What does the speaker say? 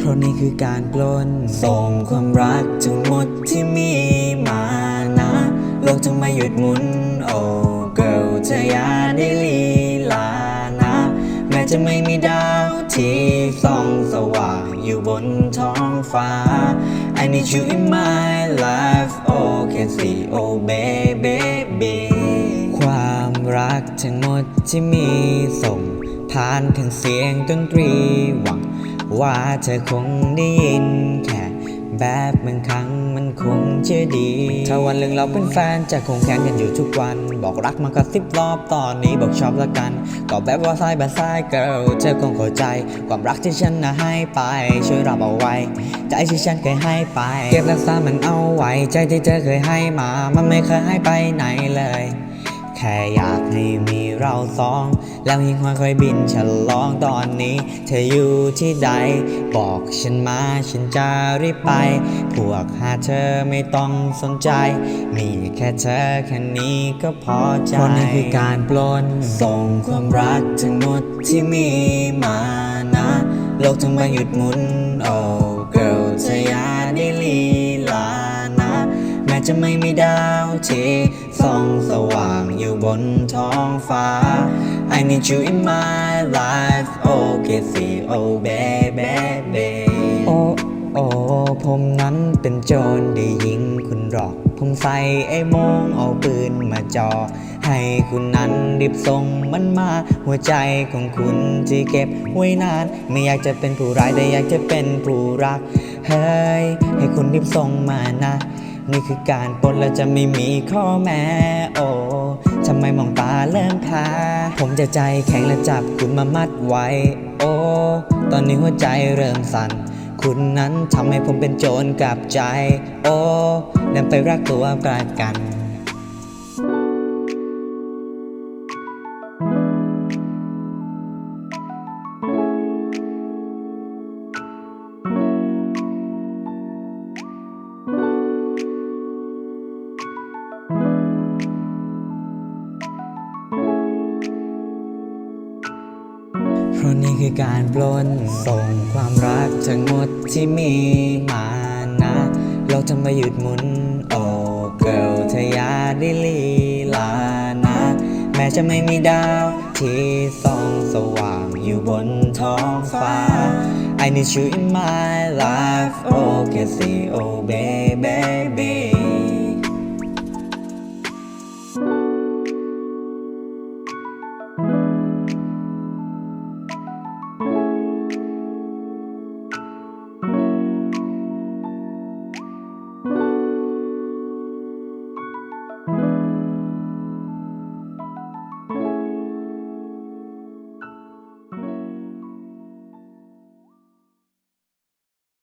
พราะนี่คือการปล้นส่งความรักทั้งหมดที่มีมานะ โลกจะไม่หยุดหมุน โอ้ girl เธออย่าได้ลีลานะ แม้จะไม่มีดาวที่ส่องสว่างอยู่บนท้องฟ้า I need you in my life oh can see oh baby ความรักทั้งหมดที่มีส่ง ผ่านทางเสียงดนตรีหวัง ว่าเธอคงได้ยินแค่แบบบางครั้งมันคงจะดี ถ้าวันหนึ่งเราเป็นแฟนจะคงแข่งกันอยู่ทุกวัน บอกรักมันก็สิบรอบตอนนี้บอกชอบละกัน ก็แบบว่าสายแบบสายเกิลเธอคงเข้าใจ ความรักที่ฉันน่ะให้ไป ช่วยรับเอาไว้ ใจที่ฉันเคยให้ไป เก็บรักษามันเอาไว้ ใจที่เธอเคยให้มา มันไม่เคยให้ไปไหนเลย แค่อยากให้มี เราสอง แล้วหิ่งห้อยค่อยบินฉลองตอนนี้ เธออยู่ที่ใด บอกฉันมาฉันจะรีบไป พวกหาเธอไม่ต้องสนใจ มีแค่เธอแค่นี้ก็พอใจเพราะนี่คือการปล้นส่งความรักทั้งหมดที่มีมานะ โลกทั้งใบหยุดหมุนโอ้ จะไม่มีดาวที่ส่องสว่างอยู่บนท้องฟ้า I need you in my life oh can see oh baby โอ้โอ้ผมนั้นเป็นโจรได้ยิงคุณหรอก ผมใส่ไอ้โมงเอาปืนมาจอ ให้คุณนั้นรีบส่งมันมา หัวใจของคุณที่เก็บไว้นาน ไม่อยากจะเป็นผู้ร้ายแต่อยากจะเป็นผู้รัก เฮ้ย ให้คุณรีบส่งมานะ นี่คือการปล้นแล้วจะไม่มีข้อแม้โอ้ทำไมมองตาเริ่มพาผมจะใจแข็งและจับคุณมามัดไว้ โอ้ตอนนี้หัวใจเริ่มสั่น คุณนั้นทำให้ผมเป็นโจรกับใจ โอ้เดินไปรักตัวกลายกัน เพราะนี่คือการปล้นส่งความรักทั้งหมดที่มีมานะ เราจะไม่หยุดหมุนโอ้เกิลเธออย่าได้ลีลานะ แม้จะไม่มีดาวที่ส่องสว่างอยู่บนท้องฟ้า I need you in my life oh can see oh baby